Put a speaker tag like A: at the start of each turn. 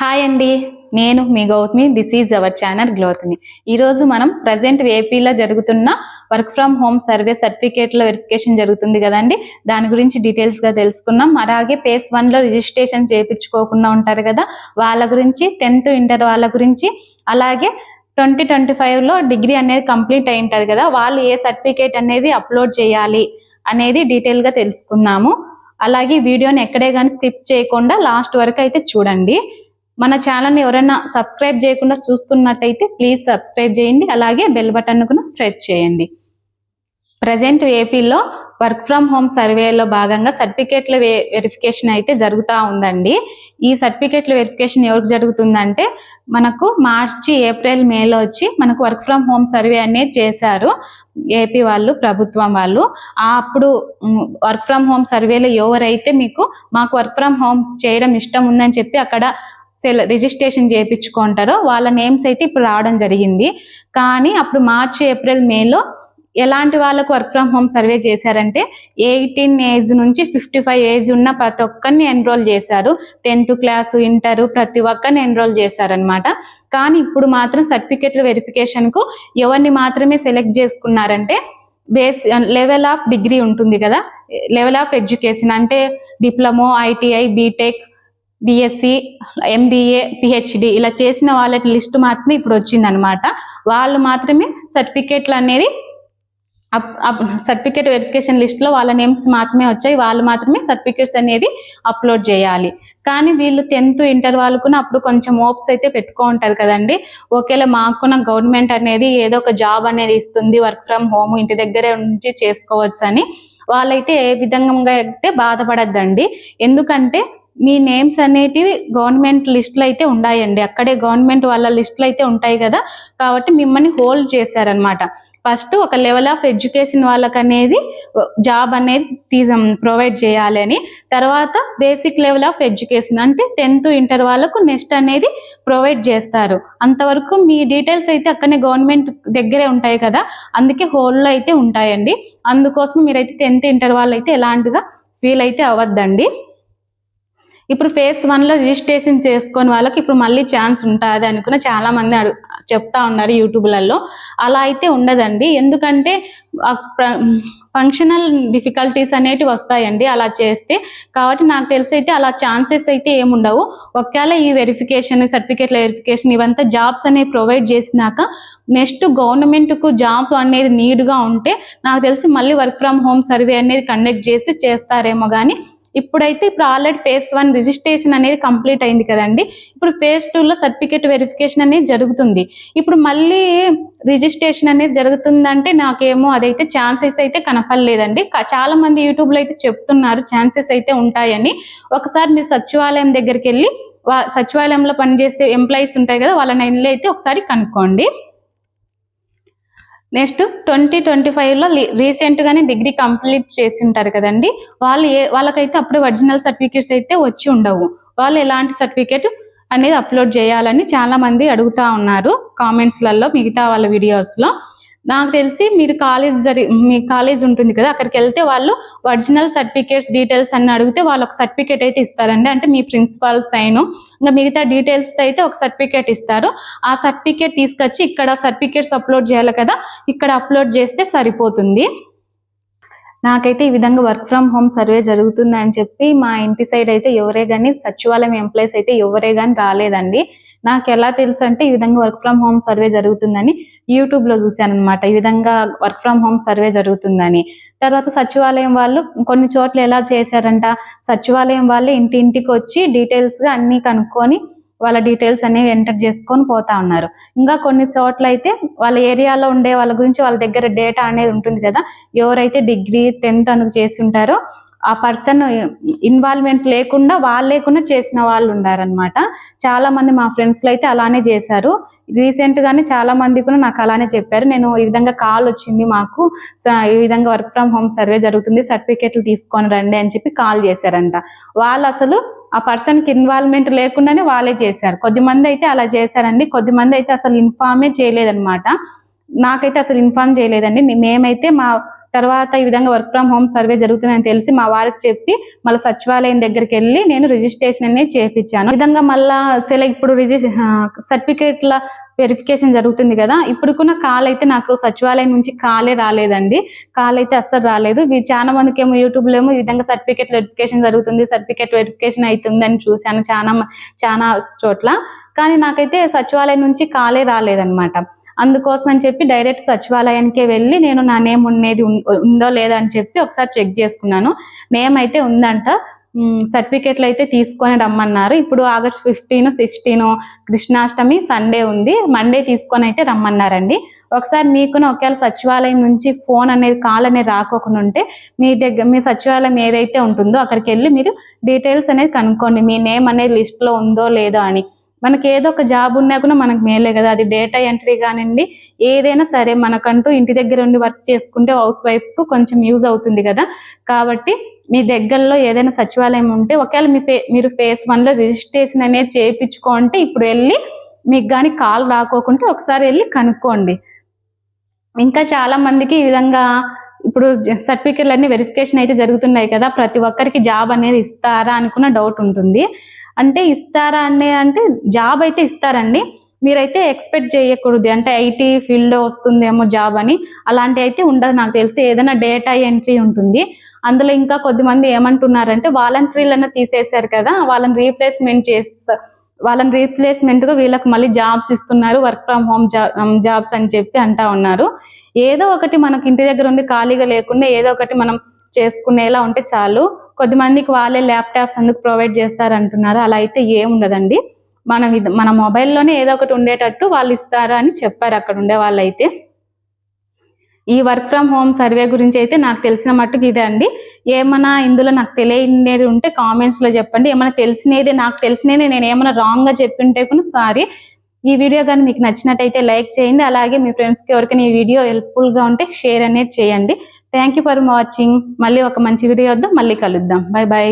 A: Hi అండి నేను మీ Gautami. This is our channel గ్లోత్మి ఈరోజు మనం ప్రజెంట్ ఏపీలో జరుగుతున్న వర్క్ ఫ్రమ్ హోమ్ సర్వే సర్టిఫికేట్ల వెరిఫికేషన్ జరుగుతుంది కదండి. దాని గురించి డీటెయిల్స్గా తెలుసుకున్నాం. అలాగే పేస్ వన్లో రిజిస్ట్రేషన్ చేయించుకోకుండా ఉంటారు కదా. వాళ్ళ గురించి టెన్త్ ఇంటర్ వాళ్ళ గురించి అలాగే ట్వంటీ ట్వంటీ ఫైవ్లో డిగ్రీ అనేది కంప్లీట్ అయి ఉంటుంది కదా. వాళ్ళు ఏ సర్టిఫికేట్ అనేది అప్లోడ్ చేయాలి అనేది డీటెయిల్గా తెలుసుకున్నాము. అలాగే వీడియోని ఎక్కడే కానీ స్కిప్ చేయకుండా లాస్ట్ వరకు అయితే చూడండి. మన ఛానల్ని ఎవరైనా సబ్స్క్రైబ్ చేయకుండా చూస్తున్నట్టయితే ప్లీజ్ సబ్స్క్రైబ్ చేయండి. అలాగే బెల్ బటన్ను కూడా ప్రెస్ చేయండి. ప్రజెంట్ ఏపీలో వర్క్ ఫ్రమ్ హోమ్ సర్వేలో భాగంగా సర్టిఫికేట్ల వెరిఫికేషన్ అయితే జరుగుతూ ఉందండి. ఈ సర్టిఫికేట్ల వెరిఫికేషన్ ఎవరికి జరుగుతుందంటే మనకు మార్చి ఏప్రిల్ మేలో వచ్చి మనకు వర్క్ ఫ్రమ్ హోమ్ సర్వే అనేది చేశారు ఏపీ వాళ్ళు ప్రభుత్వం వాళ్ళు. ఆ అప్పుడు వర్క్ ఫ్రమ్ హోమ్ సర్వేలో ఎవరైతే మీకు మాకు వర్క్ ఫ్రమ్ హోమ్ చేయడం ఇష్టం ఉందని చెప్పి అక్కడ సెల్ రిజిస్ట్రేషన్ చేయించుకుంటారో వాళ్ళ నేమ్స్ అయితే ఇప్పుడు రావడం జరిగింది. కానీ అప్పుడు మార్చి ఏప్రిల్ మేలో ఎలాంటి వాళ్ళకు వర్క్ ఫ్రమ్ హోమ్ సర్వే చేశారంటే ఎయిటీన్ ఏజ్ నుంచి ఫిఫ్టీ ఫైవ్ ఏజ్ ఉన్న ప్రతి ఒక్కరిని ఎన్రోల్ చేశారు. టెన్త్ క్లాస్ ఇంటర్ ప్రతి ఒక్కరిని ఎన్రోల్ చేశారనమాట కానీ ఇప్పుడు మాత్రం సర్టిఫికెట్ల వెరిఫికేషన్కు ఎవరిని మాత్రమే సెలెక్ట్ చేసుకున్నారంటే బేస్ లెవెల్ ఆఫ్ డిగ్రీ ఉంటుంది కదా. లెవెల్ ఆఫ్ ఎడ్యుకేషన్ అంటే diploma ITI BTech BSc MBA PhD ఇలా చేసిన వాళ్ళ లిస్ట్ మాత్రమే ఇప్పుడు వచ్చిందనమాట వాళ్ళు మాత్రమే సర్టిఫికేట్లు అనేది సర్టిఫికేట్ వెరిఫికేషన్ లిస్ట్లో వాళ్ళ నేమ్స్ మాత్రమే వచ్చాయి. వాళ్ళు మాత్రమే సర్టిఫికేట్స్ అనేది అప్లోడ్ చేయాలి. కానీ వీళ్ళు టెన్త్ ఇంటర్ వాళ్ళకున్న అప్పుడు కొంచెం ఓప్స్ అయితే పెట్టుకో ఉంటారు కదండి. ఒకేలా మాకున్న గవర్నమెంట్ అనేది ఏదో ఒక జాబ్ అనేది ఇస్తుంది వర్క్ ఫ్రమ్ హోమ్ ఇంటి దగ్గరే ఉంచి చేసుకోవచ్చు అని వాళ్ళైతే ఏ విధంగా అయితే బాధపడద్దండి. ఎందుకంటే మీ నేమ్స్ అనేటివి గవర్నమెంట్ లిస్టులు అయితే ఉన్నాయండి అక్కడే గవర్నమెంట్ వాళ్ళ లిస్టులు అయితే ఉంటాయి కదా. కాబట్టి మిమ్మల్ని హోల్డ్ చేశారనమాట ఫస్ట్ ఒక లెవెల్ ఆఫ్ ఎడ్యుకేషన్ వాళ్ళకి అనేది జాబ్ అనేది తీస ప్రొవైడ్ చేయాలి అని. తర్వాత బేసిక్ లెవెల్ ఆఫ్ ఎడ్యుకేషన్ అంటే టెన్త్ ఇంటర్ వాళ్ళకు నెక్స్ట్ అనేది ప్రొవైడ్ చేస్తారు. అంతవరకు మీ డీటెయిల్స్ అయితే అక్కడనే గవర్నమెంట్ దగ్గరే ఉంటాయి కదా. అందుకే హోల్లో అయితే ఉంటాయండి. అందుకోసం మీరైతే టెన్త్ ఇంటర్ వాళ్ళు అయితే ఎలాంటిగా ఫీల్ అయితే అవ్వద్దండి. ఇప్పుడు ఫేస్ వన్లో రిజిస్ట్రేషన్ చేసుకొని వాళ్ళకి ఇప్పుడు మళ్ళీ ఛాన్స్ ఉంటుంది అనుకున్న చాలామంది అడు చెప్తా ఉన్నారు యూట్యూబ్లలో. అలా అయితే ఉండదండి. ఎందుకంటే ఫంక్షనల్ డిఫికల్టీస్ అనేటివి వస్తాయండి అలా చేస్తే. కాబట్టి నాకు తెలిసి అయితే అలా ఛాన్సెస్ అయితే ఏముండవు ఒకవేళ ఈ వెరిఫికేషన్ సర్టిఫికేట్ల వెరిఫికేషన్ ఇవంతా జాబ్స్ అనేవి ప్రొవైడ్ చేసినాక నెక్స్ట్ గవర్నమెంట్కు జాబ్ అనేది నీడ్గా ఉంటే నాకు తెలిసి మళ్ళీ వర్క్ ఫ్రమ్ హోమ్ సర్వే అనేది కండక్ట్ చేసి చేస్తారేమో కానీ ఇప్పుడైతే ఇప్పుడు ఆల్రెడీ ఫేస్ వన్ రిజిస్ట్రేషన్ అనేది కంప్లీట్ అయింది కదండి. ఇప్పుడు ఫేజ్ టూలో సర్టిఫికేట్ వెరిఫికేషన్ అనేది జరుగుతుంది. ఇప్పుడు మళ్ళీ రిజిస్ట్రేషన్ అనేది జరుగుతుందంటే నాకేమో అదైతే ఛాన్సెస్ అయితే కనపడలేదండి. చాలా మంది యూట్యూబ్లో అయితే చెప్తున్నారు ఛాన్సెస్ అయితే ఉంటాయని. ఒకసారి మీరు సచివాలయం దగ్గరికి వెళ్ళి సచివాలయంలో పనిచేసే ఎంప్లాయీస్ ఉంటాయి కదా వాళ్ళ నైన్లో అయితే ఒకసారి కనుక్కోండి. నెక్స్ట్ ట్వంటీ ట్వంటీ ఫైవ్లో రీసెంట్గానే డిగ్రీ కంప్లీట్ చేసి ఉంటారు కదండి. వాళ్ళు ఏ వాళ్ళకైతే అప్పుడు ఒరిజినల్ సర్టిఫికేట్స్ అయితే వచ్చి ఉండవు. వాళ్ళు ఎలాంటి సర్టిఫికేట్ అనేది అప్లోడ్ చేయాలని చాలా మంది అడుగుతా ఉన్నారు కామెంట్స్లలో మిగతా వాళ్ళ వీడియోస్లో నాకు తెలిసి మీరు కాలేజ్ జరి మీ కాలేజ్ ఉంటుంది కదా అక్కడికి వెళ్తే వాళ్ళు ఒరిజినల్ సర్టిఫికేట్స్ డీటెయిల్స్ అన్ని అడిగితే వాళ్ళు ఒక సర్టిఫికేట్ అయితే ఇస్తారండి. అంటే మీ ప్రిన్సిపాల్ సైన్ ఇంకా మిగతా డీటెయిల్స్ అయితే ఒక సర్టిఫికేట్ ఇస్తారు. ఆ సర్టిఫికేట్ తీసుకొచ్చి ఇక్కడ సర్టిఫికేట్స్ అప్లోడ్ చేయాలి కదా ఇక్కడ అప్లోడ్ చేస్తే సరిపోతుంది. నాకైతే ఈ విధంగా వర్క్ ఫ్రమ్ హోమ్ సర్వే జరుగుతుందని చెప్పి మా ఇంటి సైడ్ అయితే ఎవరే కానీ సచివాలయం ఎంప్లాయీస్ అయితే ఎవరే కానీ రాలేదండి. నాకు ఎలా తెలుసు అంటే ఈ విధంగా వర్క్ ఫ్రమ్ హోమ్ సర్వే జరుగుతుందని యూట్యూబ్లో చూశాను అనమాట ఈ విధంగా వర్క్ ఫ్రమ్ హోమ్ సర్వే జరుగుతుందని. తర్వాత సచివాలయం వాళ్ళు కొన్ని చోట్ల ఎలా చేశారంట? సచివాలయం వాళ్ళు ఇంటి ఇంటికి వచ్చి డీటెయిల్స్గా అన్నీ కనుక్కొని వాళ్ళ డీటెయిల్స్ అనేవి ఎంటర్ చేసుకొని పోతా ఉన్నారు. ఇంకా కొన్ని చోట్ల అయితే వాళ్ళ ఏరియాలో ఉండే వాళ్ళ గురించి వాళ్ళ దగ్గర డేటా అనేది ఉంటుంది కదా. ఎవరైతే డిగ్రీ టెన్త్ అందుకు చేసి ఉంటారో ఆ పర్సన్ ఇన్వాల్వ్మెంట్ లేకుండా వాళ్ళు లేకుండా చేసిన వాళ్ళు ఉన్నారనమాట చాలా మంది మా ఫ్రెండ్స్లో అయితే అలానే చేశారు. రీసెంట్గానే చాలా మంది కూడా నాకు అలానే చెప్పారు. నేను ఈ విధంగా కాల్ వచ్చింది మాకు. ఈ విధంగా వర్క్ ఫ్రమ్ హోమ్ సర్వే జరుగుతుంది. సర్టిఫికేట్లు తీసుకొని రండి అని చెప్పి కాల్ చేశారంట. వాళ్ళు అసలు ఆ పర్సన్కి ఇన్వాల్వ్మెంట్ లేకుండానే వాళ్ళే చేశారు. కొద్దిమంది అయితే అలా చేశారండి. కొద్దిమంది అయితే అసలు ఇన్ఫార్మే చేయలేదన్నమాట. నాకైతే అసలు ఇన్ఫార్మ్ చేయలేదండి. మేమైతే మా తర్వాత ఈ విధంగా వర్క్ ఫ్రమ్ హోమ్ సర్వే జరుగుతుందని తెలిసి మా వారికి చెప్పి మళ్ళీ సచివాలయం దగ్గరికి వెళ్ళి నేను రిజిస్ట్రేషన్ అనేది చేయించాను ఈ విధంగా మళ్ళీ సెలెక్ట్ ఇప్పుడు రిజిస్ సర్టిఫికేట్ల వెరిఫికేషన్ జరుగుతుంది కదా ఇప్పుడుకున్న కాల్ అయితే నాకు సచివాలయం నుంచి కాలే రాలేదండి. కాల్ అయితే అస్సలు రాలేదు. ఇవి చాలా మందికి ఏమో యూట్యూబ్లో ఏమో ఈ విధంగా సర్టిఫికేట్ వెరిఫికేషన్ జరుగుతుంది సర్టిఫికేట్ వెరిఫికేషన్ అవుతుందని చూశాను చాలా మ- చాలా చోట్ల. కానీ నాకైతే సచివాలయం నుంచి కాలే రాలేదన్నమాట. అందుకోసం అని చెప్పి డైరెక్ట్ సచివాలయానికే వెళ్ళి నేను నా నేమ్ ఉండేది ఉం- ఉందో లేదో అని చెప్పి ఒకసారి చెక్ చేసుకున్నాను. నేమ్ అయితే ఉందంట. సర్టిఫికేట్లు అయితే తీసుకొని రమ్మన్నారు. ఇప్పుడు August fifteen sixteen Krishnashtami Sunday ఉంది. మండే తీసుకొని అయితే రమ్మన్నారండి. ఒకసారి మీకున ఒకవేళ సచివాలయం నుంచి ఫోన్ అనేది కాల్ అనేది రాకోకుండా ఉంటే మీ దగ్గర మీ సచివాలయం ఏదైతే ఉంటుందో అక్కడికి వెళ్ళి మీరు డీటెయిల్స్ అనేది కనుక్కోండి. మీ నేమ్ అనేది లిస్ట్లో ఉందో లేదో అని. మనకి ఏదో ఒక జాబ్ ఉన్నా కూడా మనకు మేలే కదా. అది డేటా ఎంట్రీ కానివ్వండి ఏదైనా సరే మనకంటూ ఇంటి దగ్గర ఉండి వర్క్ చేసుకుంటే హౌస్ వైఫ్స్కు కొంచెం యూజ్ అవుతుంది కదా. కాబట్టి మీ దగ్గరలో ఏదైనా సచివాలయం ఉంటే ఒకవేళ మీ పే మీరు ఫేస్ వన్లో రిజిస్ట్రేషన్ అనేది చేయించుకోంటే ఇప్పుడు వెళ్ళి మీకు కానీ కాల్ రాకోకుంటే ఒకసారి వెళ్ళి కనుక్కోండి. ఇంకా చాలా మందికి ఈ విధంగా ఇప్పుడు సర్టిఫికెట్లు అన్ని వెరిఫికేషన్ అయితే జరుగుతున్నాయి కదా. ప్రతి ఒక్కరికి జాబ్ అనేది ఇస్తారా అనుకున్న డౌట్ ఉంటుంది. అంటే ఇస్తారా అనే అంటే జాబ్ అయితే ఇస్తారండి. మీరైతే ఎక్స్పెక్ట్ చేయకూడదు. అంటే ఐటీ ఫీల్డ్ వస్తుందేమో జాబ్ అని. అలాంటి అయితే ఉండదు. నాకు తెలిసి ఏదైనా డేటా ఎంట్రీ ఉంటుంది. అందులో ఇంకా కొద్దిమంది ఏమంటున్నారంటే వాలంటీర్లను తీసేశారు కదా వాళ్ళని రీప్లేస్మెంట్ చేస్తా వాళ్ళని రీప్లేస్మెంట్గా వీళ్ళకి మళ్ళీ జాబ్స్ ఇస్తున్నారు. వర్క్ ఫ్రమ్ హోమ్ జాబ్స్ అని చెప్పి అంటా ఉన్నారు. ఏదో ఒకటి మనకి ఇంటి దగ్గర ఉండి ఖాళీగా లేకుండా ఏదో ఒకటి మనం చేసుకునేలా ఉంటే చాలు. కొద్దిమందికి వాళ్ళే ల్యాప్టాప్స్ అందుకు ప్రొవైడ్ చేస్తారు అంటున్నారు అలా అయితే ఏముండదండి. మనం ఇది మన మొబైల్లోనే ఏదో ఒకటి ఉండేటట్టు వాళ్ళు ఇస్తారా అని చెప్పారు అక్కడ ఉండే వాళ్ళైతే. ఈ వర్క్ ఫ్రమ్ హోమ్ సర్వే గురించి అయితే నాకు తెలిసిన మట్టుకు ఇదే అండి. ఏమైనా ఇందులో నాకు తెలియనేది ఉంటే కామెంట్స్లో చెప్పండి. ఏమైనా తెలిసినది నాకు తెలిసినది నేను ఏమైనా రాంగ్గా చెప్పింటే కూడా సారీ. ఈ వీడియో కానీ మీకు నచ్చినట్టయితే లైక్ చేయండి. అలాగే మీ ఫ్రెండ్స్కి ఎవరికైనా ఈ వీడియో హెల్ప్ఫుల్గా ఉంటే షేర్ అనేది చేయండి. థ్యాంక్ యూ ఫర్ వాచింగ్ మళ్ళీ ఒక మంచి వీడియో వద్దాం. మళ్ళీ కలుద్దాం. Bye bye